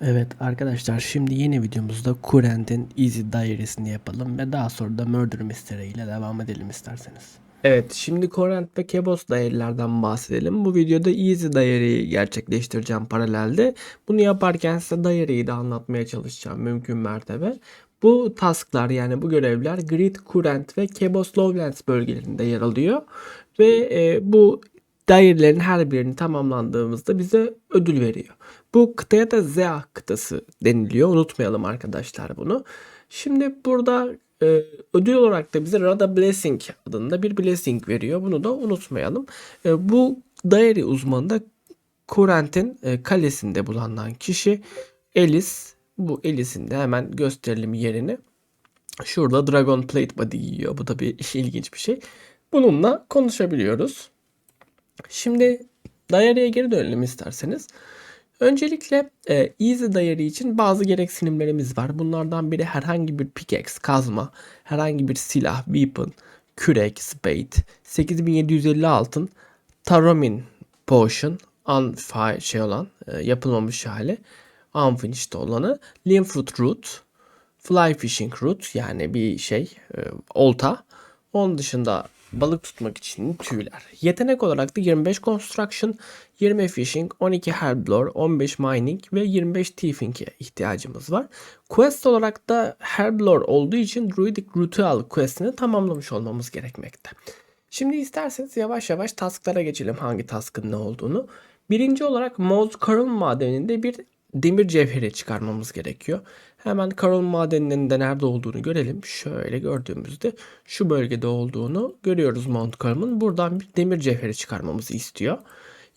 Evet arkadaşlar şimdi yeni videomuzda Kurent'in Easy Diary'sini yapalım ve daha sonra da Murder Mystery ile devam edelim isterseniz. Evet şimdi Current ve Kebos diary'lerden bahsedelim. Bu videoda Easy Diary'yi gerçekleştireceğim paralelde. Bunu yaparken size diary'yi de anlatmaya çalışacağım mümkün mertebe. Bu tasklar yani bu görevler Grid, Current ve Kebos Lowlands bölgelerinde yer alıyor. Ve e, bu diary'lerin her birini tamamlandığımızda bize ödül veriyor. Bu kıtaya da Zea kıtası deniliyor. Unutmayalım arkadaşlar bunu. Şimdi burada e, ödül olarak da bize Rada Blessing adında bir blessing veriyor. Bunu da unutmayalım. E, bu diary uzmanı da Kurent'in e, kalesinde bulunan kişi Elis. Bu Elis'in de hemen gösterelim yerini. Şurada Dragon Plate Body giyiyor. Bu da bir ilginç bir şey. Bununla konuşabiliyoruz. Şimdi diary'e geri dönelim isterseniz. Öncelikle e, Easy Diary için bazı gereksinimlerimiz var. Bunlardan biri herhangi bir pickaxe, kazma, herhangi bir silah, weapon, kürek, spade, 8750 altın, taromin potion, unfi şey olan, e, yapılmamış hali, unfinished olanı, limfruit root, fly fishing root yani bir şey, e, olta. Onun dışında balık tutmak için tüyler. Yetenek olarak da 25 construction, 20 fishing, 12 herblore, 15 mining ve 25 thieving'e ihtiyacımız var. Quest olarak da herblore olduğu için druidic ritual questini tamamlamış olmamız gerekmekte. Şimdi isterseniz yavaş yavaş tasklara geçelim hangi taskın ne olduğunu. Birinci olarak Moz Karıl madeninde bir demir cevheri çıkarmamız gerekiyor. Hemen Karol madeninin de nerede olduğunu görelim. Şöyle gördüğümüzde şu bölgede olduğunu görüyoruz Mount Carmel'ın. Buradan bir demir cevheri çıkarmamızı istiyor.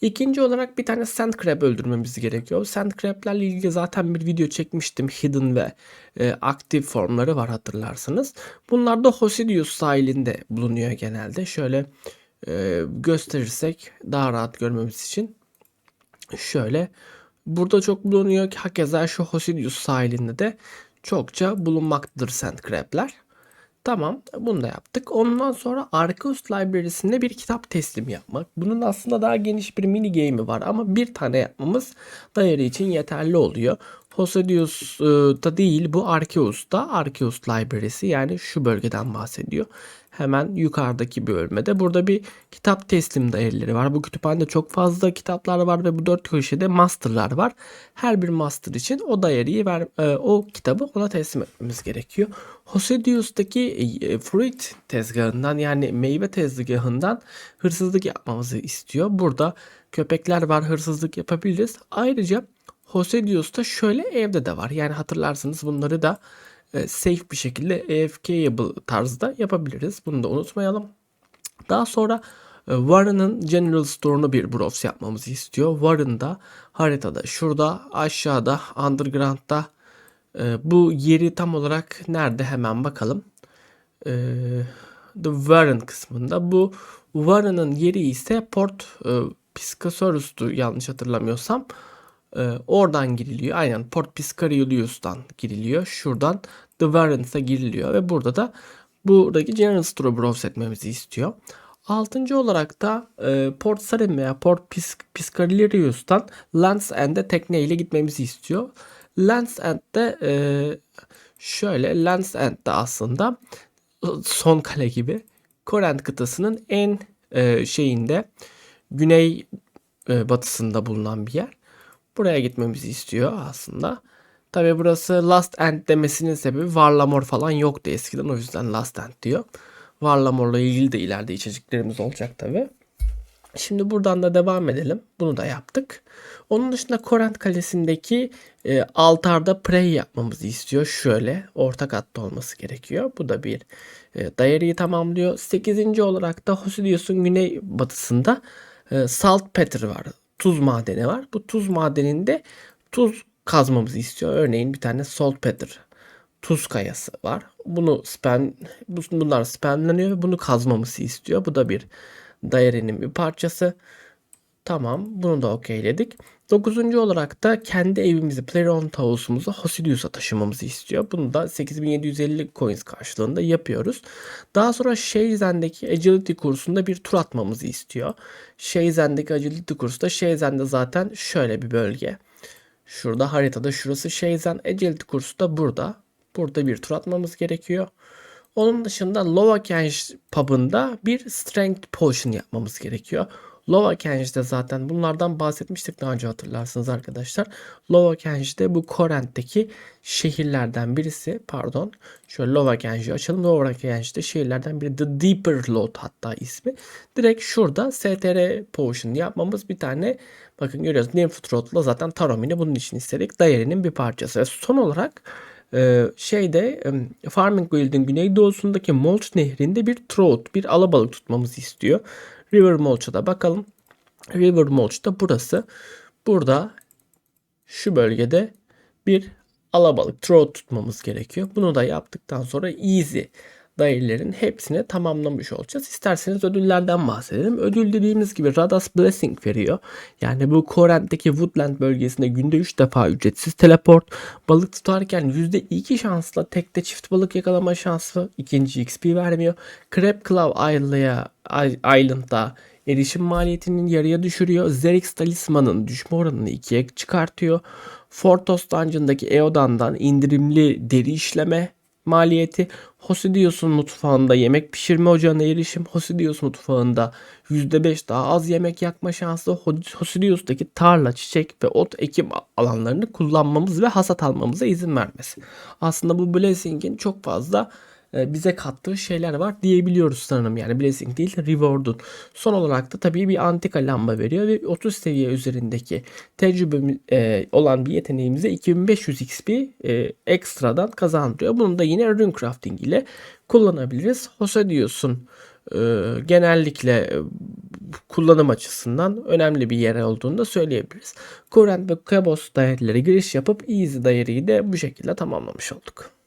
İkinci olarak bir tane sand crab öldürmemiz gerekiyor. Sand crab'lerle ilgili zaten bir video çekmiştim. Hidden ve e, aktif formları var hatırlarsınız. Bunlar da Hosidius sahilinde bulunuyor genelde. Şöyle e, gösterirsek daha rahat görmemiz için şöyle Burada çok bulunuyor ki hakeza şu Hosidius sahilinde de çokça bulunmaktadır sand crab'ler. Tamam bunu da yaptık. Ondan sonra Arceus Library'sinde bir kitap teslim yapmak. Bunun aslında daha geniş bir mini game'i var ama bir tane yapmamız diary için yeterli oluyor. Hosidius'ta değil bu Arceus'ta. Arceus Library'si yani şu bölgeden bahsediyor hemen yukarıdaki bölmede. Burada bir kitap teslim değerleri var. Bu kütüphanede çok fazla kitaplar var ve bu dört köşede masterlar var. Her bir master için o değeriyi ver, e, o kitabı ona teslim etmemiz gerekiyor. Hosedius'taki e, fruit tezgahından yani meyve tezgahından hırsızlık yapmamızı istiyor. Burada köpekler var hırsızlık yapabiliriz. Ayrıca Hosedius'ta şöyle evde de var. Yani hatırlarsınız bunları da safe bir şekilde AFK'able tarzda yapabiliriz. Bunu da unutmayalım. Daha sonra e, Warren'ın General Store'unu bir browse yapmamızı istiyor. Warren'da haritada şurada aşağıda underground'da e, bu yeri tam olarak nerede hemen bakalım. E, The Warren kısmında bu Warren'ın yeri ise Port e, Piscasaurus'tu yanlış hatırlamıyorsam. Ee, oradan giriliyor. Aynen Port Piscarius'tan giriliyor. Şuradan The Warrens'a giriliyor ve burada da buradaki General Store'u browse etmemizi istiyor. Altıncı olarak da e, Port Sarim veya Port Pis Piscarius'tan Land's End'e tekneyle gitmemizi istiyor. Land's End'de e, şöyle Land's End'de aslında son kale gibi Korent kıtasının en e, şeyinde güney e, batısında bulunan bir yer. Buraya gitmemizi istiyor aslında. Tabi burası Last End demesinin sebebi Varlamor falan yoktu eskiden o yüzden Last End diyor. Varlamor'la ilgili de ileride içeceklerimiz olacak tabi. Şimdi buradan da devam edelim. Bunu da yaptık. Onun dışında Korent Kalesi'ndeki e, altarda pray yapmamızı istiyor. Şöyle orta katta olması gerekiyor. Bu da bir e, diary'yi tamamlıyor. 8. olarak da Hosidius'un güney batısında e, Salt Petter var tuz madeni var. Bu tuz madeninde tuz kazmamızı istiyor. Örneğin bir tane saltpeter tuz kayası var. Bunu spam bunlar spamlanıyor ve bunu kazmamızı istiyor. Bu da bir dairenin bir parçası. Tamam bunu da okeyledik. Dokuzuncu olarak da kendi evimizi Playroom House'umuzu Hosidius'a taşımamızı istiyor. Bunu da 8750 coins karşılığında yapıyoruz. Daha sonra Shayzen'deki Agility kursunda bir tur atmamızı istiyor. Shayzen'deki Agility kursu da Shayzen'de zaten şöyle bir bölge. Şurada haritada şurası Shaizen Agility kursu da burada. Burada bir tur atmamız gerekiyor. Onun dışında Lova Kenj pub'ında bir Strength Potion yapmamız gerekiyor. Lova Kenj'de zaten bunlardan bahsetmiştik daha önce hatırlarsınız arkadaşlar. Lova Kenj'de bu Korent'teki şehirlerden birisi pardon. Şöyle Lova Kenj'i açalım. Lova Kenj'de şehirlerden biri The Deeper Lord hatta ismi. Direkt şurada STR Potion yapmamız bir tane bakın görüyoruz Nymph Throat'la zaten Taromini bunun için istedik. Diary'nin bir parçası. Ve son olarak ee, şeyde Farming Guild'in güneydoğusundaki Mulch nehrinde bir trout, bir alabalık tutmamızı istiyor. River Mulch'a da bakalım. River Mulch da burası. Burada şu bölgede bir alabalık, trout tutmamız gerekiyor. Bunu da yaptıktan sonra easy dairelerinin hepsini tamamlamış olacağız. İsterseniz ödüllerden bahsedelim. Ödül dediğimiz gibi Radas Blessing veriyor. Yani bu Korent'teki Woodland bölgesinde günde 3 defa ücretsiz teleport. Balık tutarken %2 şansla tekte çift balık yakalama şansı. ikinci XP vermiyor. Crab Claw Island'da erişim maliyetinin yarıya düşürüyor. Zerix Talisman'ın düşme oranını ikiye çıkartıyor. Fortos Dungeon'daki Eodan'dan indirimli deri işleme maliyeti. Hosidius'un mutfağında yemek pişirme ocağına erişim. Hosidius mutfağında %5 daha az yemek yakma şansı. Hosidius'taki tarla, çiçek ve ot ekim alanlarını kullanmamız ve hasat almamıza izin vermesi. Aslında bu Blessing'in çok fazla bize kattığı şeyler var diyebiliyoruz sanırım. Yani Blessing değil Reward'un. Son olarak da tabii bir antika lamba veriyor ve 30 seviye üzerindeki tecrübe e, olan bir yeteneğimize 2500 XP e, ekstradan kazandırıyor. Bunu da yine rune crafting ile kullanabiliriz. Hosedius'un e, genellikle e, kullanım açısından önemli bir yer olduğunu da söyleyebiliriz. Current ve Cabos dairelere giriş yapıp Easy daireyi de bu şekilde tamamlamış olduk.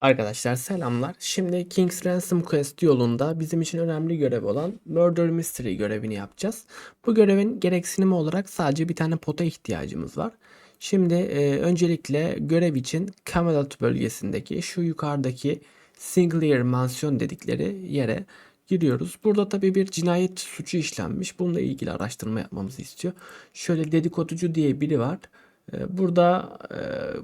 Arkadaşlar selamlar. Şimdi King's Ransom Quest yolunda bizim için önemli görev olan Murder Mystery görevini yapacağız. Bu görevin gereksinimi olarak sadece bir tane pota ihtiyacımız var. Şimdi e, öncelikle görev için Camelot bölgesindeki şu yukarıdaki Singlier Mansion dedikleri yere giriyoruz. Burada tabii bir cinayet suçu işlenmiş. Bununla ilgili araştırma yapmamızı istiyor. Şöyle dedikoducu diye biri var. Ee, burada e,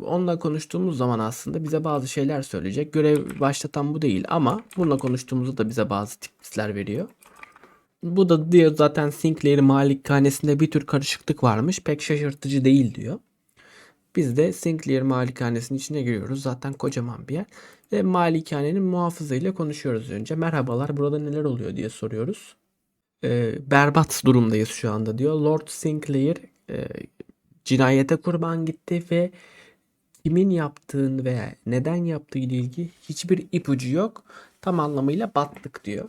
onunla konuştuğumuz zaman aslında bize bazı şeyler söyleyecek. Görev başlatan bu değil ama bununla konuştuğumuzda da bize bazı tipsler veriyor. Bu da diyor zaten Sinclair malikanesinde bir tür karışıklık varmış. Pek şaşırtıcı değil diyor. Biz de Sinclair malikanesinin içine giriyoruz. Zaten kocaman bir yer. Ve malikanenin muhafızıyla konuşuyoruz önce. Merhabalar burada neler oluyor diye soruyoruz. E, berbat durumdayız şu anda diyor. Lord Sinclair e, cinayete kurban gitti ve kimin yaptığını veya neden yaptığı ile ilgili hiçbir ipucu yok. Tam anlamıyla battık diyor.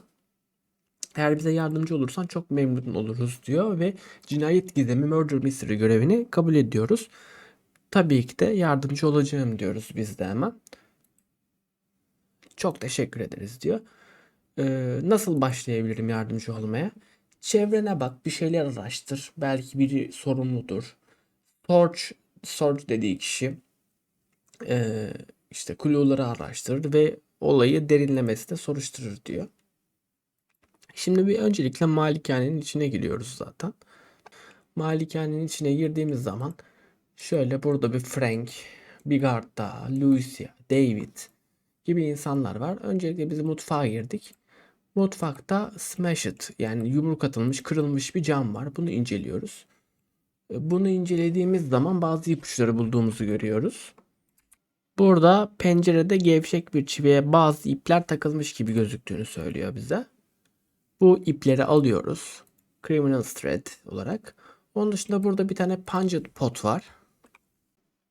Eğer bize yardımcı olursan çok memnun oluruz diyor ve cinayet gizemi murder mystery görevini kabul ediyoruz. Tabii ki de yardımcı olacağım diyoruz biz de hemen. Çok teşekkür ederiz diyor. Ee, nasıl başlayabilirim yardımcı olmaya? Çevrene bak, bir şeyler araştır. Belki biri sorumludur. Torch, Sorge dediği kişi e, işte clue'ları araştırır ve olayı derinlemesi de soruşturur diyor. Şimdi bir öncelikle malikanenin içine giriyoruz zaten. Malikanenin içine girdiğimiz zaman şöyle burada bir Frank, Bigarda, Lucia, David gibi insanlar var. Öncelikle biz mutfağa girdik. Mutfakta smashed yani yumruk atılmış, kırılmış bir cam var. Bunu inceliyoruz. Bunu incelediğimiz zaman bazı ipuçları bulduğumuzu görüyoruz. Burada pencerede gevşek bir çiviye bazı ipler takılmış gibi gözüktüğünü söylüyor bize. Bu ipleri alıyoruz. Criminal thread olarak. Onun dışında burada bir tane pungent pot var.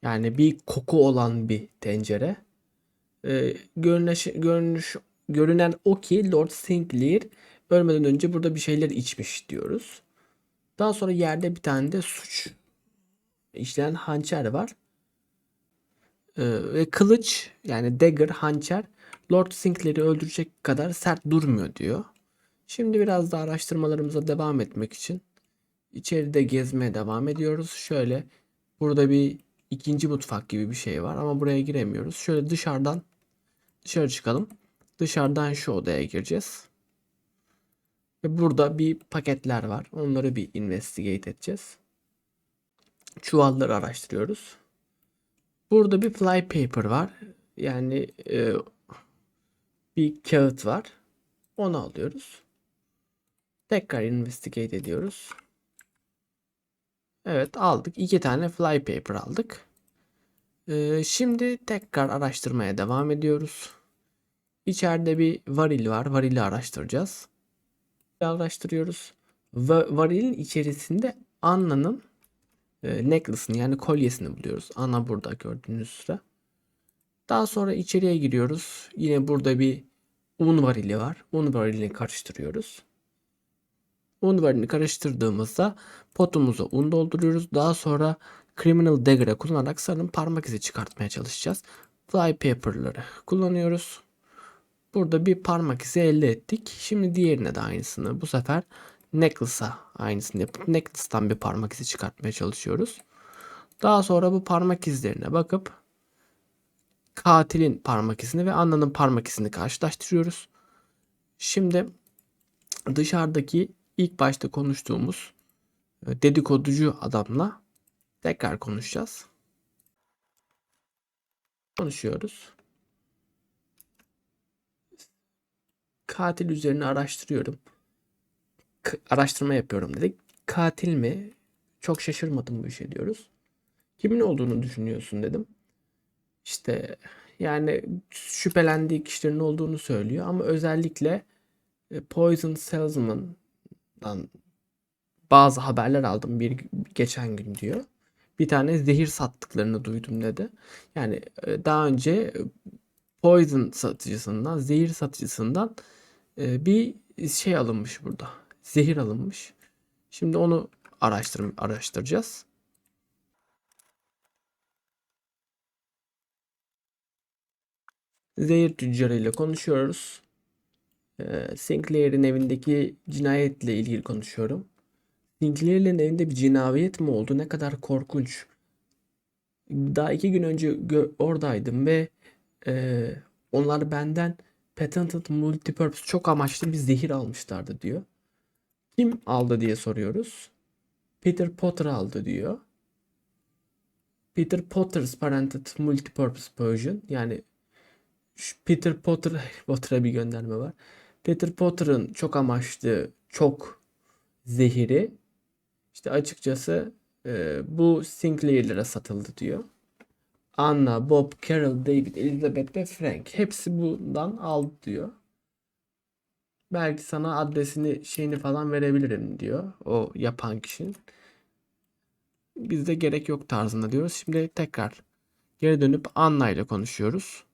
Yani bir koku olan bir tencere. Ee, görünüş, görünüş, görünen o ki Lord Sinclair ölmeden önce burada bir şeyler içmiş diyoruz. Daha sonra yerde bir tane de suç işleyen hançer var. Ee, ve kılıç yani dagger hançer Lord Sinclair'i öldürecek kadar sert durmuyor diyor. Şimdi biraz daha araştırmalarımıza devam etmek için içeride gezmeye devam ediyoruz. Şöyle burada bir ikinci mutfak gibi bir şey var ama buraya giremiyoruz. Şöyle dışarıdan dışarı çıkalım. Dışarıdan şu odaya gireceğiz. Ve burada bir paketler var. Onları bir investigate edeceğiz. çuvalları araştırıyoruz. Burada bir fly paper var. Yani e, bir kağıt var. Onu alıyoruz. Tekrar investigate ediyoruz. Evet aldık. İki tane fly paper aldık. Ee, şimdi tekrar araştırmaya devam ediyoruz. İçeride bir varil var. Varili araştıracağız. Araştırıyoruz. Va varilin içerisinde Anna'nın e, necklace'ını yani kolyesini buluyoruz. Anna burada gördüğünüz üzere. Daha sonra içeriye giriyoruz. Yine burada bir un varili var. Un varilini karıştırıyoruz. Un varilini karıştırdığımızda potumuza un dolduruyoruz. Daha sonra Criminal Dagger'ı kullanarak sanırım parmak izi çıkartmaya çalışacağız. Fly paper'ları kullanıyoruz. Burada bir parmak izi elde ettik. Şimdi diğerine de aynısını. Bu sefer necklace'a aynısını yapıp necklace'tan bir parmak izi çıkartmaya çalışıyoruz. Daha sonra bu parmak izlerine bakıp katilin parmak izini ve Anna'nın parmak izini karşılaştırıyoruz. Şimdi dışarıdaki ilk başta konuştuğumuz e, dedikoducu adamla tekrar konuşacağız. Konuşuyoruz. Katil üzerine araştırıyorum. K- araştırma yapıyorum dedik. Katil mi? Çok şaşırmadım bu işe diyoruz. Kimin olduğunu düşünüyorsun dedim. İşte yani şüphelendiği kişilerin olduğunu söylüyor ama özellikle e, Poison Salesman'dan bazı haberler aldım bir geçen gün diyor. Bir tane zehir sattıklarını duydum dedi. Yani e, daha önce Poison satıcısından, zehir satıcısından bir şey alınmış burada. Zehir alınmış. Şimdi onu araştır araştıracağız. Zehir tüccarıyla konuşuyoruz. Sinclair'in evindeki cinayetle ilgili konuşuyorum. Sinclair'in evinde bir cinayet mi oldu? Ne kadar korkunç. Daha iki gün önce oradaydım ve e, onlar benden patented multipurpose çok amaçlı bir zehir almışlardı diyor. Kim aldı diye soruyoruz. Peter Potter aldı diyor. Peter Potter's patented multipurpose potion yani Peter Potter Potter'a bir gönderme var. Peter Potter'ın çok amaçlı çok zehiri işte açıkçası e, bu Sinclair'lere satıldı diyor. Anna, Bob, Carol, David, Elizabeth ve Frank hepsi bundan aldı diyor. Belki sana adresini şeyini falan verebilirim diyor o yapan kişinin. Bizde gerek yok tarzında diyoruz. Şimdi tekrar geri dönüp Anna ile konuşuyoruz.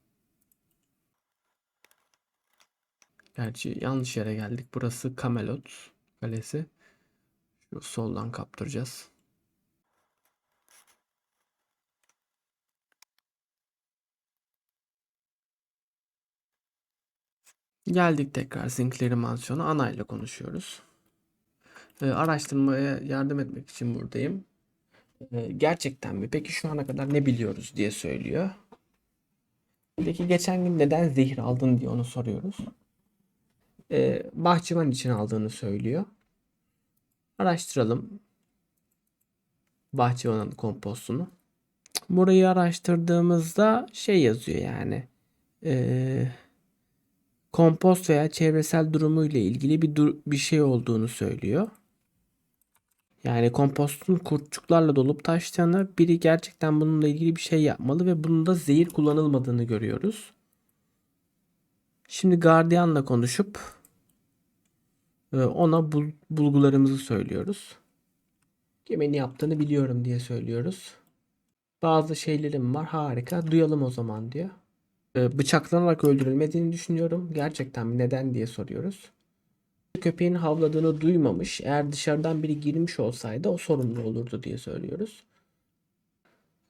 Gerçi yanlış yere geldik. Burası Camelot Kalesi. Şu soldan kaptıracağız. Geldik tekrar Sinclair Mansiyonu. Ana ile konuşuyoruz. Ee, araştırmaya yardım etmek için buradayım. Ee, gerçekten mi? Peki şu ana kadar ne biliyoruz diye söylüyor. Peki geçen gün neden zehir aldın diye onu soruyoruz. Ee, bahçıvan için aldığını söylüyor. Araştıralım. Bahçıvanın kompostunu. Burayı araştırdığımızda şey yazıyor yani. Eee kompost veya çevresel durumu ile ilgili bir dur bir şey olduğunu söylüyor. Yani kompostun kurtçuklarla dolup taştığını, biri gerçekten bununla ilgili bir şey yapmalı ve bunda zehir kullanılmadığını görüyoruz. Şimdi gardiyanla konuşup e, ona bul bulgularımızı söylüyoruz. Kimin yaptığını biliyorum diye söylüyoruz. Bazı şeylerim var harika duyalım o zaman diyor. Ee, bıçaklanarak öldürülmediğini düşünüyorum. Gerçekten neden diye soruyoruz. Köpeğin havladığını duymamış. Eğer dışarıdan biri girmiş olsaydı o sorumlu olurdu diye söylüyoruz.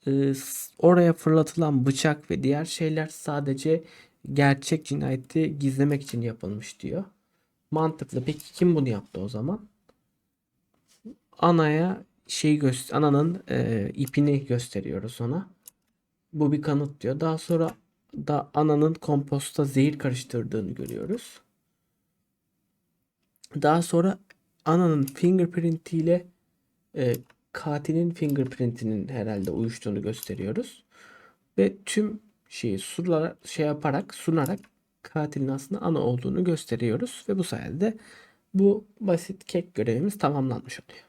Ee, oraya fırlatılan bıçak ve diğer şeyler sadece gerçek cinayeti gizlemek için yapılmış diyor. Mantıklı. Peki kim bunu yaptı o zaman? Anaya şey göster ananın e, ipini gösteriyoruz ona. Bu bir kanıt diyor. Daha sonra da ananın komposta zehir karıştırdığını görüyoruz. Daha sonra ananın fingerprint ile e, katilin fingerprintinin herhalde uyuştuğunu gösteriyoruz. Ve tüm şeyi sulara, şey yaparak sunarak katilin aslında ana olduğunu gösteriyoruz. Ve bu sayede bu basit kek görevimiz tamamlanmış oluyor.